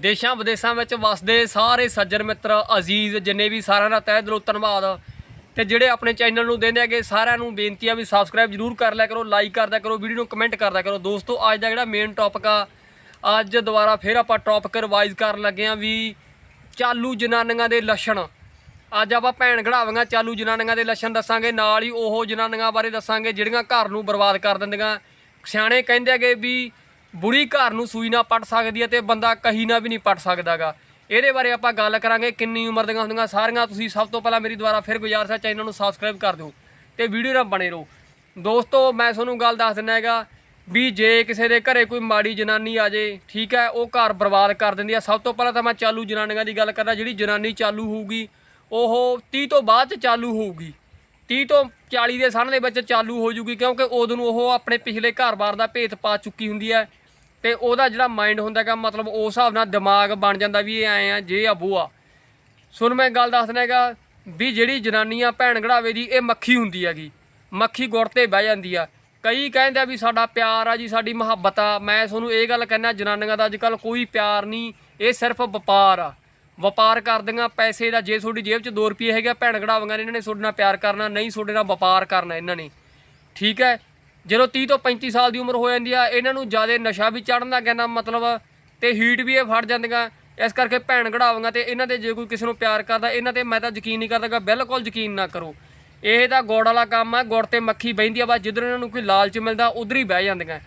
ਦੇਸ਼ਾਂ ਵਿਦੇਸ਼ਾਂ ਵਿੱਚ ਵਸਦੇ ਸਾਰੇ ਸੱਜਣ ਮਿੱਤਰ ਅਜ਼ੀਜ਼ ਜਿੰਨੇ ਵੀ ਸਾਰਿਆਂ ਦਾ ਤਹਿ ਦਿਲੋਂ ਧੰਨਵਾਦ। ਤੇ ਜਿਹੜੇ ਆਪਣੇ ਚੈਨਲ ਨੂੰ ਦਿੰਦੇ ਹੈਗੇ, ਸਾਰਿਆਂ ਨੂੰ ਬੇਨਤੀ ਆ ਵੀ ਸਬਸਕ੍ਰਾਈਬ ਜਰੂਰ ਕਰ ਲਿਆ ਕਰੋ ਲਾਈਕ ਕਰਦਾ ਕਰੋ ਵੀਡੀਓ ਨੂੰ ਕਮੈਂਟ ਕਰਦਾ ਕਰੋ। ਦੋਸਤੋ, ਅੱਜ ਦਾ ਜਿਹੜਾ ਮੇਨ ਟੌਪਿਕ ਆ, ਅੱਜ ਦੁਬਾਰਾ ਫਿਰ ਆਪਾਂ ਟੌਪਿਕ ਰਿਵਾਈਜ਼ ਕਰਨ ਲੱਗੇ ਆ ਵੀ ਚਾਲੂ ਜਨਾਨੀਆਂ ਦੇ ਲੱਛਣ। ਅੱਜ ਆਪਾਂ ਭੈਣ ਘੜਾਵਾਂਗਾ, ਚਾਲੂ ਜਨਾਨੀਆਂ ਦੇ ਲੱਛਣ ਦੱਸਾਂਗੇ, ਨਾਲ ਹੀ ਉਹ ਜਨਾਨੀਆਂ ਬਾਰੇ ਦੱਸਾਂਗੇ, ਜਿਹੜੀਆਂ ਘਰ ਨੂੰ ਬਰਬਾਦ ਕਰ ਦਿੰਦੀਆਂ। ਸਿਆਣੇ ਕਹਿੰਦੇ ਹੈਗੇ ਵੀ ਬੁੜੀ ਘਰ ਨੂੰ ਸੂਈ ਨਾ ਪੱਟ ਸਕਦੀ ਹੈ ਤੇ ਬੰਦਾ ਕਹੀ ਨਾ ਵੀ ਨਹੀਂ ਪੱਟ ਸਕਦਾਗਾ। ਇਹਦੇ ਬਾਰੇ ਆਪਾਂ ਗੱਲ ਕਰਾਂਗੇ ਕਿੰਨੀ ਉਮਰ ਦੀਆਂ ਹੁੰਦੀਆਂ ਸਾਰੀਆਂ। ਤੁਸੀਂ ਸਭ ਤੋਂ ਪਹਿਲਾਂ ਮੇਰੀ ਦੁਆਰਾ ਫਿਰ ਗੁਜ਼ਾਰਿਸ਼ ਹੈ ਚੈਨਲ ਨੂੰ ਸਬਸਕ੍ਰਾਈਬ ਕਰ ਦਿਓ ਤੇ ਵੀਡੀਓ ਨਾਲ ਬਣੇ ਰਹੋ। ਦੋਸਤੋ, ਮੈਂ ਤੁਹਾਨੂੰ ਗੱਲ ਦੱਸ ਦਿੰਦਾ ਹੈਗਾ ਵੀ ਜੇ ਕਿਸੇ ਦੇ ਘਰੇ ਕੋਈ ਮਾੜੀ ਜਨਾਨੀ ਆ ਜੇ, ਠੀਕ ਹੈ, ਉਹ ਘਰ ਬਰਬਾਦ ਕਰ ਦਿੰਦੀ ਆ। ਸਭ ਤੋਂ ਪਹਿਲਾਂ ਤਾਂ ਮੈਂ ਚਾਲੂ ਜਨਾਨੀਆਂ ਦੀ ਗੱਲ ਕਰਦਾ, ਜਿਹੜੀ ਜਨਾਨੀ ਚਾਲੂ ਹੋਊਗੀ, ਉਹ 30 ਤੋਂ ਬਾਅਦ ਚ ਚਾਲੂ ਹੋਊਗੀ। 30 ਤੋਂ 40 ਦੇ ਸਾਲ ਦੇ ਵਿੱਚ ਚਾਲੂ ਹੋ ਜੂਗੀ, ਕਿਉਂਕਿ ਉਦੋਂ ਨੂੰ ਉਹ ਆਪਣੇ ਪਿਛਲੇ ਘਰ-ਬਾਰ ਦਾ ਭੇਤ ਪਾ ਚੁੱਕੀ ਹੁੰਦੀ ਹੈ। ਤੇ ਉਹਦਾ ਜਿਹੜਾ ਮਾਈਂਡ ਹੁੰਦਾ ਹੈਗਾ, ਮਤਲਬ ਉਸ ਹਿਸਾਬ ਨਾਲ ਦਿਮਾਗ ਬਣ ਜਾਂਦਾ ਵੀ ਇਹ ਐ ਆ, ਜੇ ਆ ਬੋ ਆ। ਸੁਣ ਮੈਂ ਗੱਲ ਦੱਸਣਾ ਹੈਗਾ ਵੀ ਜਿਹੜੀ ਜਨਾਨੀ ਆ ਭੈਣ ਘੜਾਵੇ ਦੀ, ਇਹ ਮੱਖੀ ਹੁੰਦੀ ਹੈਗੀ। ਮੱਖੀ ਗੁੜ ਤੇ ਬਹਿ ਜਾਂਦੀ ਆ। ਕਈ ਕਹਿੰਦੇ ਆ ਵੀ ਸਾਡਾ ਪਿਆਰ ਆ ਜੀ, ਸਾਡੀ ਮੁਹੱਬਤ ਆ। ਮੈਂ ਤੁਹਾਨੂੰ ਇਹ ਗੱਲ ਕਹਿਣਾ ਜਨਾਨੀਆਂ ਦਾ ਅੱਜਕੱਲ ਕੋਈ ਪਿਆਰ ਨਹੀਂ, ਇਹ ਸਿਰਫ ਵਪਾਰ ਆ। ਵਪਾਰ ਕਰਦੀਆਂ ਪੈਸੇ ਦਾ ਜੇ ਤੁਹਾਡੀ ਜੇਬ 'ਚ 2 ਰੁਪਏ ਹੈਗੇ ਆ, ਭੈਣ ਘੜਾਵਾਂਗਾ ਇਹਨਾਂ ਨੇ ਤੁਹਾਡੇ ਨਾਲ ਪਿਆਰ ਕਰਨਾ ਨਹੀਂ ਤੁਹਾਡੇ ਨਾਲ ਵਪਾਰ ਕਰਨਾ ਇਹਨਾਂ ਨੇ। ਠੀਕ ਹੈ? ਜਦੋਂ 30 ਤੋਂ 35 ਸਾਲ ਦੀ ਉਮਰ ਹੋ ਜਾਂਦੀ ਆ ਇਹਨਾਂ ਨੂੰ ਜ਼ਿਆਦਾ ਨਸ਼ਾ ਵੀ ਚੜਨ ਦਾ ਕਹਿੰਦਾ ਮਤਲਬ ਤੇ ਹੀਟ ਵੀ ਇਹ ਫੜ ਜਾਂਦੀਆਂ। ਇਸ ਕਰਕੇ ਭੈਣ ਘੜਾਵਾਂਗਾ ਤੇ ਇਹਨਾਂ ਤੇ ਜੇ ਕੋਈ ਕਿਸੇ ਨੂੰ ਪਿਆਰ ਕਰਦਾ ਇਹਨਾਂ ਤੇ ਮੈਂ ਤਾਂ ਯਕੀਨ ਨਹੀਂ ਕਰਦਾਗਾ ਬਿਲਕੁਲ ਯਕੀਨ ਨਾ ਕਰੋ। ਇਹ ਤਾਂ ਗੁੜ ਵਾਲਾ ਕੰਮ ਆ ਗੁੜ ਤੇ ਮੱਖੀ ਬਹਿੰਦੀ ਆ ਬਸ ਜਿੱਧਰ ਇਹਨਾਂ ਨੂੰ ਕੋਈ ਲਾਲਚ ਮਿਲਦਾ ਉਧਰ ਹੀ ਬਹਿ ਜਾਂਦੀਆਂ।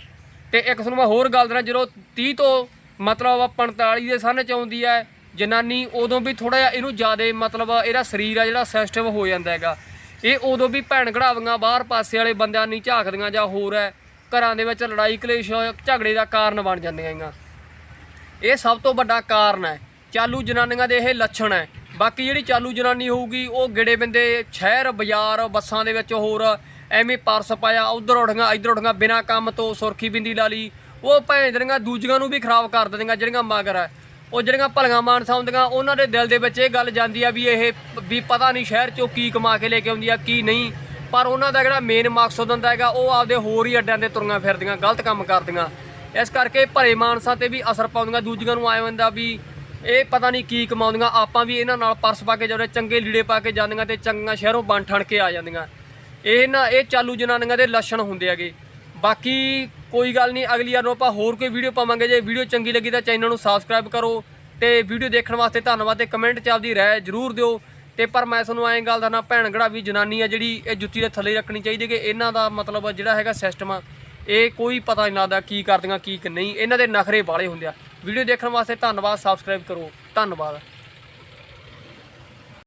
ਤੇ ਇੱਕ ਤੁਹਾਨੂੰ ਮੈਂ ਹੋਰ ਗੱਲ ਦੱਸਣਾ ਜਦੋਂ 30 ਤੋਂ ਮਤਲਬ 45 ਦੇ ਸਨ ਚ ਆਉਂਦੀ ਹੈ ਜਨਾਨੀ ਉਦੋਂ ਵੀ ਥੋੜਾ ਜਿਹਾ ਇਹਨੂੰ ਜ਼ਿਆਦਾ ਮਤਲਬ ਇਹਦਾ ਸਰੀਰ ਆ ਜਿਹੜਾ ਸੈਂਸਿਟਿਵ ਹੋ ਜਾਂਦਾ ਹੈਗਾ। ਇਹ ਉਦੋਂ ਵੀ ਭੈਣ ਘੜਾਵੀਆਂ ਬਾਹਰ ਪਾਸੇ ਵਾਲੇ ਬੰਦਿਆਂ ਨਹੀਂ ਝਾਕਦੀਆਂ ਜਾਂ ਹੋਰ ਹੈ, ਘਰਾਂ ਦੇ ਵਿੱਚ ਲੜਾਈ ਕਲੇਸ਼ ਝਗੜੇ ਦਾ ਕਾਰਨ ਬਣ ਜਾਂਦੀਆਂ ਹੈਗੀਆਂ। ਇਹ ਸਭ ਤੋਂ ਵੱਡਾ ਕਾਰਨ ਹੈ। ਚਾਲੂ ਜਨਾਨੀਆਂ ਦੇ ਇਹ ਲੱਛਣ ਹੈ। ਬਾਕੀ ਜਿਹੜੀ ਚਾਲੂ ਜਨਾਨੀ ਹੋਊਗੀ, ਉਹ ਗਿੜੇ ਬਿੰਦੇ ਸ਼ਹਿਰ, ਬਾਜ਼ਾਰ, ਬੱਸਾਂ ਦੇ ਵਿੱਚ ਹੋਰ ਐਵੇਂ ਪਰਸ ਪਾਇਆ, ਉਧਰ ਉੜੀਆਂ ਇੱਧਰ ਉੜੀਆਂ ਬਿਨਾ ਕੰਮ ਤੋਂ ਸੁਰਖੀ ਬਿੰਦੀ ਲਾ ਲਈ। ਉਹ ਭੈਣ ਜਿਹੜੀਆਂ ਦੂਜੀਆਂ ਨੂੰ ਵੀ ਖਰਾਬ ਕਰ ਦਿੰਦੀਆਂ, ਜਿਹੜੀਆਂ ਮਗਰ ਹੈ। ਉਹ ਜਿਹੜੀਆਂ ਭਲੀਆਂ ਮਾਨਸਾਂ ਹੁੰਦੀਆਂ, ਉਹਨਾਂ ਦੇ ਦਿਲ ਦੇ ਵਿੱਚ ਇਹ ਗੱਲ ਜਾਂਦੀ ਆ ਵੀ ਇਹ ਵੀ ਪਤਾ ਨਹੀਂ ਸ਼ਹਿਰ ਚੋਂ ਕੀ ਕਮਾ ਕੇ ਲੈ ਕੇ ਆਉਂਦੀ ਆ, ਕੀ ਨਹੀਂ। ਪਰ ਉਹਨਾਂ ਦਾ ਜਿਹੜਾ ਮੇਨ ਮਕਸਦ ਹੁੰਦਾ ਹੈਗਾ, ਉਹ ਆਪਦੇ ਹੋਰ ਹੀ ਅੱਡਿਆਂ ਤੇ ਤੁਰੀਆਂ ਫਿਰਦੀਆਂ, ਗਲਤ ਕੰਮ ਕਰਦੀਆਂ। ਇਸ ਕਰਕੇ ਭਲੇ ਮਾਨਸਾਂ ਤੇ ਵੀ ਅਸਰ ਪਾਉਂਦੀਆਂ, ਦੂਜੀਆਂ ਨੂੰ ਆਇਆ ਹੁੰਦਾ ਵੀ ਇਹ ਪਤਾ ਨਹੀਂ ਕੀ ਕਮਾਉਂਦੀਆਂ, ਆਪਾਂ ਵੀ ਇਹਨਾਂ ਨਾਲ ਪਰਸ ਪਾ ਕੇ ਜਾਂਦੇ, ਚੰਗੇ ਲੀੜੇ ਪਾ ਕੇ ਜਾਂਦੀਆਂ ਤੇ ਚੰਗਾ ਸ਼ਹਿਰੋਂ ਬਣ ਠਣ ਕੇ ਆ ਜਾਂਦੀਆਂ। ਇਹ ਨਾ, ਇਹ ਚਾਲੂ ਜਨਾਨੀਆਂ ਦੇ ਲੱਛਣ ਹੁੰਦੇ ਹੈਗੇ। ਬਾਕੀ ਕੋਈ ਗੱਲ ਨਹੀਂ, ਅਗਲੀ ਵਾਰ ਨੂੰ ਆਪਾਂ ਹੋਰ ਕੋਈ ਵੀਡੀਓ ਪਾਵਾਂਗੇ। ਜੇ ਵੀਡੀਓ ਚੰਗੀ ਲੱਗੀ ਤਾਂ ਚੈਨਲ ਨੂੰ ਸਬਸਕ੍ਰਾਈਬ ਕਰੋ ਤੇ ਵੀਡੀਓ ਦੇਖਣ ਵਾਸਤੇ ਧੰਨਵਾਦ ਤੇ ਕਮੈਂਟ ਚ ਆਪਦੀ ਰਾਏ ਜ਼ਰੂਰ ਦਿਓ। ਤੇ ਪਰ ਮੈਂ ਤੁਹਾਨੂੰ ਐਂ ਗੱਲ ਦੱਸਣਾ ਭੈਣਗੜਾ ਵੀ ਜਨਾਨੀ ਆ ਜਿਹੜੀ ਇਹ ਜੁੱਤੀ ਦੇ ਥੱਲੇ ਰੱਖਣੀ ਚਾਹੀਦੀ ਕਿ ਇਹਨਾਂ ਦਾ ਮਤਲਬ ਜਿਹੜਾ ਹੈਗਾ ਸਿਸਟਮ ਆ, ਇਹ ਕੋਈ ਪਤਾ ਨਹੀਂ ਲੱਗਦਾ ਕੀ ਕਰਦੀਆਂ, ਕੀ ਨਹੀਂ। ਇਹਨਾਂ ਦੇ ਨਖਰੇ ਵਾਲੇ ਹੁੰਦੇ ਆ। ਵੀਡੀਓ ਦੇਖਣ ਵਾਸਤੇ ਧੰਨਵਾਦ ਸਬਸਕ੍ਰਾਈਬ ਕਰੋ। ਧੰਨਵਾਦ।